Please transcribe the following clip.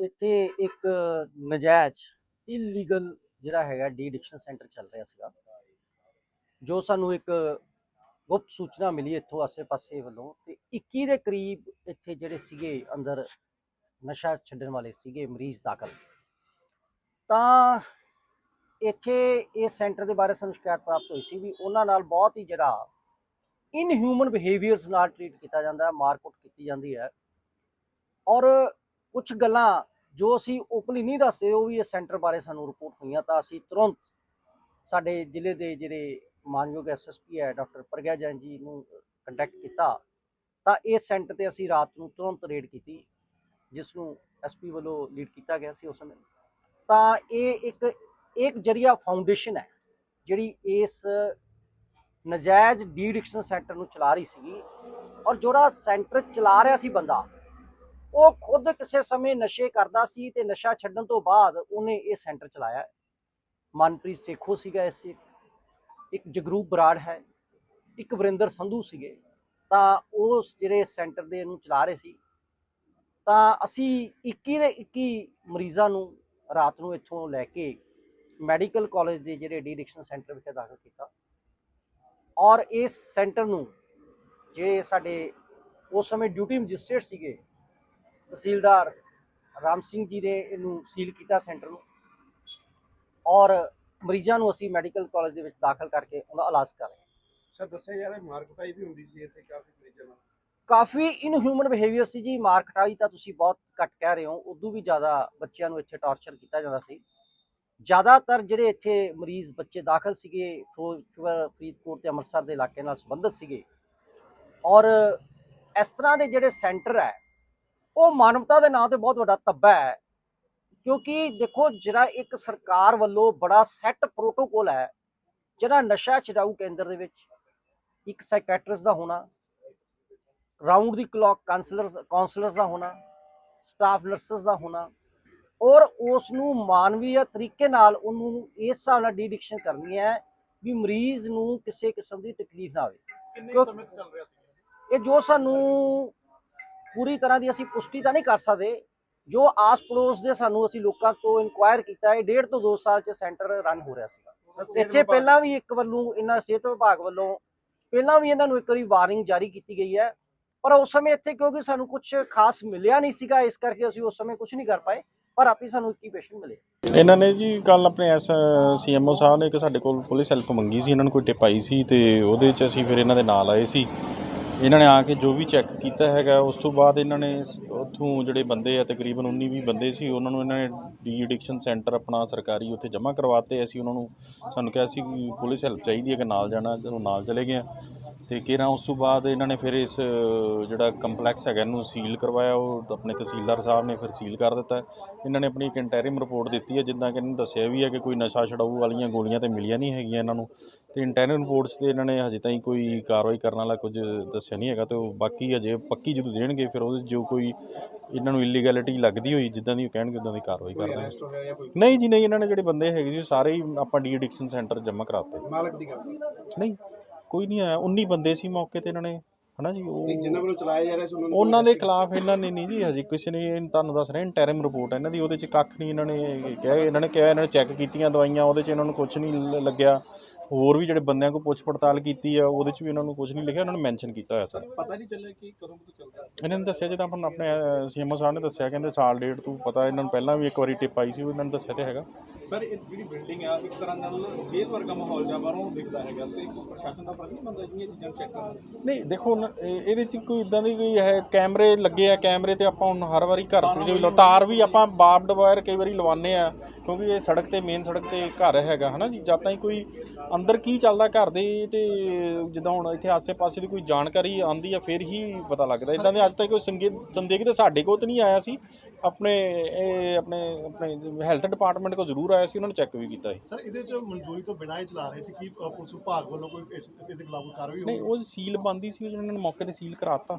ਇੱਥੇ ਇੱਕ ਨਜਾਇਜ਼ ਇਲੀਗਲ ਜਿਹੜਾ ਹੈਗਾ ਡੀ ਐਡਿਕਸ਼ਨ ਸੈਂਟਰ ਚੱਲ ਰਿਹਾ ਸੀਗਾ। ਜੋ ਸਾਨੂੰ ਇੱਕ ਗੁਪਤ ਸੂਚਨਾ ਮਿਲੀ ਇੱਥੋਂ ਆਸੇ-ਪਾਸੇ ਵੱਲੋਂ ਤੇ 21 ਦੇ ਕਰੀਬ ਇੱਥੇ ਜਿਹੜੇ ਸੀਗੇ ਅੰਦਰ ਨਸ਼ਾ ਛੱਡਣ ਵਾਲੇ ਸੀਗੇ, ਮਰੀਜ਼ ਦਾਖਲ। ਤਾਂ ਇੱਥੇ ਇਸ ਸੈਂਟਰ ਦੇ ਬਾਰੇ ਸਾਨੂੰ ਸ਼ਿਕਾਇਤ ਪ੍ਰਾਪਤ ਹੋਈ ਸੀ ਵੀ ਉਹਨਾਂ ਨਾਲ ਬਹੁਤ ਹੀ ਜਿਹੜਾ ਇਨਹਿਊਮਨ ਬਿਹੇਵੀਅਰਸ ਨਾਲ ਟ੍ਰੀਟ ਕੀਤਾ ਜਾਂਦਾ ਹੈ ਮਾਰਕੁੱਟ ਕੀਤੀ ਜਾਂਦੀ ਹੈ। ਔਰ ਕੁਝ ਗੱਲਾਂ ਜੋ ਅਸੀਂ ਓਪਨਲੀ ਨਹੀਂ ਦੱਸਦੇ, ਉਹ ਵੀ ਇਸ ਸੈਂਟਰ ਬਾਰੇ ਸਾਨੂੰ ਰਿਪੋਰਟ ਹੋਈਆਂ, ਤਾਂ ਅਸੀਂ ਤੁਰੰਤ ਸਾਡੇ ਜ਼ਿਲ੍ਹੇ ਦੇ ਜਿਹੜੇ ਮਾਨਯੋਗ ਐਸਐਸਪੀ ਹੈ, ਡਾਕਟਰ ਪ੍ਰਗਿਆ ਜੈਨ ਜੀ ਨੂੰ ਕੰਟੈਕਟ ਕੀਤਾ, ਤਾਂ ਇਸ ਸੈਂਟਰ ਤੇ ਅਸੀਂ ਰਾਤ ਨੂੰ ਤੁਰੰਤ ਰੇਡ ਕੀਤੀ ਜਿਸ ਨੂੰ ਐਸਪੀ ਵੱਲੋਂ ਲੀਡ ਕੀਤਾ ਗਿਆ ਸੀ ਉਸ ਸਮੇਂ। ਤਾਂ ਇਹ ਇੱਕ ਇੱਕ ਜਰੀਆ ਫਾਊਂਡੇਸ਼ਨ ਹੈ, ਜਿਹੜੀ ਇਸ ਨਜਾਇਜ਼ ਡੀ ਐਡਿਕਸ਼ਨ ਸੈਂਟਰ ਨੂੰ ਚਲਾ ਰਹੀ ਸੀਗੀ, ਔਰ ਜਿਹੜਾ ਸੈਂਟਰ ਚਲਾ ਰਿਹਾ ਸੀ ਬੰਦਾ ਉਹ ਖੁਦ ਕਿਸੇ ਸਮੇਂ ਨਸ਼ੇ ਕਰਦਾ ਸੀ ਤੇ ਨਸ਼ਾ ਛੱਡਣ ਤੋਂ ਬਾਅਦ ਉਹਨੇ ਇਹ ਸੈਂਟਰ ਚਲਾਇਆ। ਮਨਪ੍ਰੀਤ ਸੇਖੋ ਸੀਗਾ ਇਸ ਇੱਕ ਜਗਰੂਪ ਬਰਾੜ ਹੈ, ਇੱਕ ਵਰਿੰਦਰ ਸੰਧੂ ਸੀਗੇ। ਤਾਂ ਉਹ ਜਿਹੜੇ ਸੈਂਟਰ ਦੇ ਨੂੰ ਚਲਾ ਰਹੇ ਸੀ। ਤਾਂ ਅਸੀਂ 21 ਦੇ 21 ਮਰੀਜ਼ਾਂ ਨੂੰ ਰਾਤ ਨੂੰ ਇੱਥੋਂ ਲੈ ਕੇ ਮੈਡੀਕਲ ਕਾਲਜ ਦੇ ਜਿਹੜੇ ਡੀ ਐਡਿਕਸ਼ਨ ਸੈਂਟਰ ਵਿਖੇ ਦਾਖਲ ਕੀਤਾ। ਔਰ ਇਸ ਸੈਂਟਰ ਨੂੰ ਜੇ ਸਾਡੇ ਉਸ ਸਮੇਂ ਡਿਊਟੀ ਮੈਜਿਸਟ੍ਰੇਟ ਸੀਗੇ ਤਹਿਸੀਲਦਾਰ ਰਾਮ ਸਿੰਘ ਜੀ ਨੇ ਇਹਨੂੰ ਸੀਲ ਕੀਤਾ ਸੈਂਟਰ ਨੂੰ ਔਰ ਮਰੀਜ਼ਾਂ ਨੂੰ ਅਸੀਂ ਮੈਡੀਕਲ ਕਾਲਜ ਦੇ ਵਿੱਚ ਦਾਖਲ ਕਰਕੇ ਉਹਦਾ ਇਲਾਜ ਕਰ ਰਹੇ ਹਾਂ। ਸਰ ਦੱਸਿਆ ਜਾ ਰਿਹਾ ਮਾਰ ਕੁਟਾਈ ਵੀ ਹੁੰਦੀ ਸੀ ਇੱਥੇ ਕਾਫੀ ਮਰੀਜ਼ਾਂ ਨਾਲ। ਕਾਫੀ ਇਨਹਿਊਮਨ ਬਿਹੇਵੀਅਰ ਸੀ ਜੀ ਮਾਰ ਕਟਾਈ ਤਾਂ ਤੁਸੀਂ ਬਹੁਤ ਘੱਟ ਕਹਿ ਰਹੇ ਹੋ ਉਦੋਂ ਵੀ ਜ਼ਿਆਦਾ ਬੱਚਿਆਂ ਨੂੰ ਇੱਥੇ ਟਾਰਚਰ ਕੀਤਾ ਜਾਂਦਾ ਸੀ। ਜ਼ਿਆਦਾਤਰ ਜਿਹੜੇ ਇੱਥੇ ਮਰੀਜ਼ ਬੱਚੇ ਦਾਖਲ ਸੀਗੇ ਫਿਰੋਜ਼ਪੁਰ ਫਰੀਦਕੋਟ ਤੇ ਅੰਮ੍ਰਿਤਸਰ ਦੇ ਇਲਾਕੇ ਨਾਲ ਸੰਬੰਧਿਤ ਸੀਗੇ। ਔਰ ਇਸ ਤਰ੍ਹਾਂ ਦੇ ਜਿਹੜੇ ਸੈਂਟਰ ਹੈ ਉਹ ਮਾਨਵਤਾ ਦੇ ਨਾਂ ਤੇ ਬਹੁਤ ਵੱਡਾ ਤੱਬਾ ਹੈ। ਕਿਉਂਕਿ ਦੇਖੋ ਜਿਹੜਾ ਇੱਕ ਸਰਕਾਰ ਵੱਲੋਂ ਬੜਾ ਸੈੱਟ ਪ੍ਰੋਟੋਕੋਲ ਹੈ ਜਿਹੜਾ ਨਸ਼ਾ ਛਡਾਊ ਕੇਂਦਰ ਦੇ ਵਿੱਚ ਇੱਕ ਸਾਈਕੈਟਰਿਸਟ ਦਾ ਹੋਣਾ round the clock counsellors counsellors ਦਾ ਹੋਣਾ ਸਟਾਫ ਨਰਸਸ ਦਾ ਹੋਣਾ ਔਰ ਉਸ ਨੂੰ ਮਾਨਵੀ ਤਰੀਕੇ ਨਾਲ ਉਹਨੂੰ ਇਸ ਹਿਸਾਬ ਨਾਲ ਡੀਡਿਕਸ਼ਨ ਕਰਨੀ ਹੈ ਵੀ ਮਰੀਜ਼ ਨੂੰ ਕਿਸੇ ਕਿਸਮ ਦੀ ਤਕਲੀਫ ਨਾ ਆਵੇ। ਕਿੰਨੇ ਕਿਉਂ- ਸਮੇਂ ਤੋਂ ਚੱਲ ਰਿਹਾ ਸੀ? ਇਹ ਜੋ ਸਾਨੂੰ ਪੂਰੀ ਤਰ੍ਹਾਂ ਦੀ ਅਸੀਂ ਪੁਸ਼ਟੀ ਤਾਂ ਨਹੀਂ ਕਰ ਸਕਦੇ। ਜੋ ਆਸ ਪੜੋਸ ਦੇ ਸਾਨੂੰ ਅਸੀਂ ਲੋਕਾਂ ਤੋਂ ਇਨਕੁਆਇਰ ਕੀਤਾ ਹੈ ਡੇਢ ਤੋਂ 2 ਸਾਲ ਚ ਸੈਂਟਰ ਰਨ ਹੋ ਰਿਹਾ ਸੀ ਇੱਥੇ ਪਹਿਲਾਂ ਵੀ ਇੱਕ ਵੱਲੋਂ ਇਹਨਾਂ ਸਿਹਤ ਵਿਭਾਗ ਵੱਲੋਂ ਪਹਿਲਾਂ ਵੀ ਇਹਨਾਂ ਨੂੰ ਇੱਕ ਵਾਰੀ ਵਾਰਨਿੰਗ ਜਾਰੀ ਕੀਤੀ ਗਈ ਹੈ। ਪਰ ਉਸ ਸਮੇਂ ਇੱਥੇ ਕਿਉਂਕਿ ਸਾਨੂੰ ਕੁਝ ਖਾਸ ਮਿਲਿਆ ਨਹੀਂ ਸੀਗਾ ਇਸ ਕਰਕੇ ਅਸੀਂ ਉਸ ਸਮੇਂ ਕੁਝ ਨਹੀਂ ਕਰ ਪਾਏ ਪਰ ਆਪੇ ਸਾਨੂੰ 21 ਪੇਸ਼ੈਂਟ ਮਿਲੇ। ਇਹਨਾਂ ਨੇ ਜੀ ਕੱਲ ਆਪਣੇ ਐਸ ਸੀਐਮਓ ਸਾਹਿਬ ਨੇ ਇੱਕ ਸਾਡੇ ਕੋਲ ਪੁਲਿਸ ਹੈਲਪ ਮੰਗੀ ਸੀ ਇਹਨਾਂ ਨੂੰ ਕੋਈ ਟਿਪ ਆਈ ਸੀ ਤੇ ਉਹਦੇ 'ਚ ਅਸੀਂ ਫਿਰ ਇਹਨਾਂ ਦੇ ਨਾਲ ਆਏ ਸੀ। ਇਹਨਾਂ ਨੇ ਆ ਕੇ ਜੋ ਵੀ ਚੈੱਕ ਕੀਤਾ ਹੈਗਾ, ਉਸ ਤੋਂ ਬਾਅਦ ਇਹਨਾਂ ਨੇ ਉੱਥੋਂ ਜਿਹੜੇ ਬੰਦੇ ਆ, ਤਕਰੀਬਨ 19 20 ਬੰਦੇ ਸੀ, ਉਹਨਾਂ ਨੂੰ ਇਹਨਾਂ ਨੇ ਡੀ ਐਡਿਕਸ਼ਨ ਸੈਂਟਰ ਆਪਣਾ ਸਰਕਾਰੀ ਉੱਥੇ ਜਮ੍ਹਾਂ ਕਰਵਾਤੇ ਅਸੀਂ ਉਹਨਾਂ ਨੂੰ ਸਾਨੂੰ ਕਿਹਾ ਸੀ ਕਿ ਪੁਲਿਸ ਹੈਲਪ ਚਾਹੀਦੀ ਹੈ ਕਿ ਨਾਲ ਜਾਣਾ, ਜਦੋਂ ਨਾਲ ਚਲੇ ਗਏ ਤੇ ਕਿਹੜਾ ਉਸ ਤੋਂ ਬਾਅਦ ਇਹਨਾਂ ਨੇ ਫਿਰ ਇਸ ਜਿਹੜਾ ਕੰਪਲੈਕਸ ਹੈਗਾ ਇਹਨੂੰ ਸੀਲ ਕਰਵਾਇਆ ਉਹ ਆਪਣੇ ਤਹਿਸੀਲਦਾਰ ਸਾਹਿਬ ਨੇ ਫਿਰ ਸੀਲ ਕਰ ਦਿੱਤਾ। ਇਹਨਾਂ ਨੇ ਆਪਣੀ ਇੱਕ ਇੰਟੈਰਿਮ ਰਿਪੋਰਟ ਦਿੱਤੀ ਹੈ ਜਿੱਦਾਂ ਕਿ ਇਹਨਾਂ ਨੇ ਦੱਸਿਆ ਵੀ ਹੈ ਕਿ ਕੋਈ ਨਸ਼ਾ ਛਡਾਊ ਵਾਲੀਆਂ ਗੋਲੀਆਂ ਤੇ ਮਿਲੀਆਂ ਨਹੀਂ ਹੈਗੀਆਂ ਇਹਨਾਂ ਨੂੰ। ਤੇ ਇੰਟੈਰਿਮ ਰਿਪੋਰਟਸ ਤੇ ਇਹਨਾਂ ਨੇ ਹਜੇ ਤਾਈਂ ਕੋਈ ਕਾਰਵਾਈ ਕਰਨ ਵਾਲਾ ਕੁਝ ਦੱਸਿਆ ਨਹੀਂ ਹੈਗਾ ਤੇ ਉਹ ਬਾਕੀ ਹਜੇ ਪੱਕੀ ਜਦੋਂ ਦੇਣਗੇ ਫਿਰ ਉਹਦੇ ਜੋ ਕੋਈ ਇਹਨਾਂ ਨੂੰ ਇਲੀਗੈਲਿਟੀ ਲੱਗਦੀ ਹੋਈ ਜਿੱਦਾਂ ਦੀ ਉਹ ਕਹਿਣਗੇ ਉਦਾਂ ਦੀ ਕਾਰਵਾਈ ਕਰਦੇ ਨਹੀਂ ਜੀ ਨਹੀਂ ਇਹਨਾਂ ਨੇ ਜਿਹੜੇ ਬੰਦੇ ਹੈਗੇ ਜੀ ਸਾਰੇ ਹੀ ਆਪਾਂ ਡੀ ਐਡਿਕਸ਼ਨ ਸੈਂਟਰ ਜਮ੍ਹਾਂ ਕਰਾਤੇ। ਮਾਲਕ ਦੀ ਗੱਲ। ਨਹੀਂ ਕੋਈ ਨਹੀਂ ਆਇਆ 19 ਬੰਦੇ ਸੀ ਮੌਕੇ ਤੇ ਇਹਨਾਂ ਨੇ ਹਨਾ ਜੀ ਉਹ ਜਿਨ੍ਹਾਂ ਵੱਲੋਂ ਚਲਾਇਆ ਜਾ ਰਿਹਾ ਸੀ ਉਹਨਾਂ ਨੂੰ ਉਹਨਾਂ ਦੇ ਖਿਲਾਫ ਇਹਨਾਂ ਨੇ ਨਹੀਂ ਜੀ ਹਜੇ ਕਿਸੇ ਨੇ ਇਹ ਤੁਹਾਨੂੰ ਦੱਸ ਰਿਹਾ ਇੰਟਰਮ ਰਿਪੋਰਟ ਹੈ ਇਹਨਾਂ ਦੀ ਉਹਦੇ ਚ ਕੱਖ ਨਹੀਂ ਇਹਨਾਂ ਨੇ ਕਿਹਾ ਇਹਨਾਂ ਨੇ ਕਿਹਾ ਇਹਨਾਂ ਨੇ ਚੈੱਕ ਕੀਤੀਆਂ ਦਵਾਈਆਂ ਉਹਦੇ ਚ ਇਹਨਾਂ ਨੂੰ ਕੁਝ ਨਹੀਂ ਲ- ਲੱਗਿਆ। ਹੋਰ ਵੀ ਜਿਹੜੇ ਬੰਦਿਆਂ ਕੋਲ ਪੁੱਛ ਪੜਤਾਲ ਕੀਤੀ ਆ ਉਹਦੇ ਚ ਵੀ ਇਹਨਾਂ ਨੂੰ ਕੁਝ ਨਹੀਂ ਲਿਖਿਆ ਉਹਨਾਂ ਨੇ ਮੈਂਸ਼ਨ ਕੀਤਾ ਹੋਇਆ ਸਰ। ਪਤਾ ਨਹੀਂ ਚੱਲਿਆ ਕਿ ਕਦੋਂ ਤੋਂ ਚੱਲ ਰਿਹਾ ਇਹਨਾਂ ਨੇ ਦੱਸਿਆ ਜਿੱਦਾਂ ਆਪਾਂ ਆਪਣੇ ਸੀਐਮਓ ਸਾਹਿਬ ਨੇ ਦੱਸਿਆ ਕਹਿੰਦੇ ਸਾਲ ਡੇਢ ਤੋਂ ਪਤਾ ਇਹਨਾਂ ਨੂੰ ਪਹਿਲਾਂ ਵੀ ਇੱਕ ਵਾਰੀ ਟਿਪ ਆਈ ਸੀ ਉਹ ਇਹਨਾਂ ਨੇ ਦੱਸਿਆ ਤੇ ਹੈਗਾ। ਸਰ ਇਹ ਜਿਹੜੀ ਬਿਲਡਿੰਗ ਆ ਇੱਕ ਤਰ੍ਹਾਂ ਨਾਲ ਜੇਲ੍ਹ ਵਰਗਾ ਮਾਹੌਲ ਜਾਂ ਬਾਹਰੋਂ ਦਿਖਦਾ ਹੈਗਾ ਤੇ ਪ੍ਰਸ਼ਾਸਨ ਦਾ ਫਰਜ਼ ਨਹੀਂ ਬੰਦਾ ਜਿਹੜੀਆਂ ਚੀਜ਼ਾਂ ਚੈੱਕ ਕਰਨ ਨਹੀਂ ਦੇਖੋ ਇਹ- ਇਹਦੇ ਚ ਕੋਈ ਇਦਾਂ ਦੀ ਕੋਈ ਹੈ ਕੈਮਰੇ ਲੱਗੇ ਆ ਕੈਮਰੇ ਤੇ ਆਪਾਂ ਹੁਣ ਹਰ ਵਾਰੀ ਘਰ ਚ ਜਿਵੇਂ ਤਾਰ ਵੀ ਆਪਾਂ ਬਾਬਡ ਵਾਇਰ ਕਈ ਵਾਰੀ ਲਵਾਉਂਦੇ ਆ। ਕਿਉਂਕਿ ਇਹ ਸੜਕ ਤੇ ਮੇਨ ਸੜਕ ਤੇ ਘਰ ਹੈਗਾ ਹਨਾ ਜੀ? ਜਦ ਤਾਈਂ ਕੋਈ ਅੰਦਰ ਕੀ ਚੱਲਦਾ ਘਰ ਦੇ ਤੇ ਜਿੱਦਾਂ ਹੁਣ ਇੱਥੇ ਆਸੇ-ਪਾਸੇ ਦੀ ਕੋਈ ਜਾਣਕਾਰੀ ਆਂਦੀ ਆ ਫਿਰ ਹੀ ਪਤਾ ਲੱਗਦਾ। ਇਦਾਂ ਦੇ ਅੱਜ ਤੱਕ ਕੋਈ ਸੰਗੇ ਸੰਦੇਹ ਤਾਂ ਸਾਡੇ ਕੋਲ ਤਾਂ ਨਹੀਂ ਆਇਆ ਸੀ। ਆਪਣੇ ਇਹ ਆਪਣੇ ਆਪਣੇ ਹੈਲਥ ਡਿਪਾਰਟਮੈਂਟ ਕੋਲ ਜ਼ਰੂਰ ਆਇਆ ਸੀ ਉਹਨਾਂ ਨੇ ਚੈੱਕ ਵੀ ਕੀਤਾ ਸੀ। ਸਰ ਇਹਦੇ ਚ ਮਨਜ਼ੂਰੀ ਤੋਂ ਬਿਨਾਂ ਹੀ ਚਲਾ ਰਹੇ ਸੀ ਕਿ ਪੁਲਿਸ ਵਿਭਾਗ ਵੱਲੋਂ ਕੋਈ ਇਸ ਇਹਦੇ ਖਿਲਾਫ ਕਾਰਵਾਈ ਨਹੀਂ ਉਹ ਸੀਲ ਬੰਦੀ ਸੀ ਉਹ ਜਿਹਨਾਂ ਨੇ ਮੌਕੇ ਤੇ ਸੀਲ ਕਰਾਤਾ।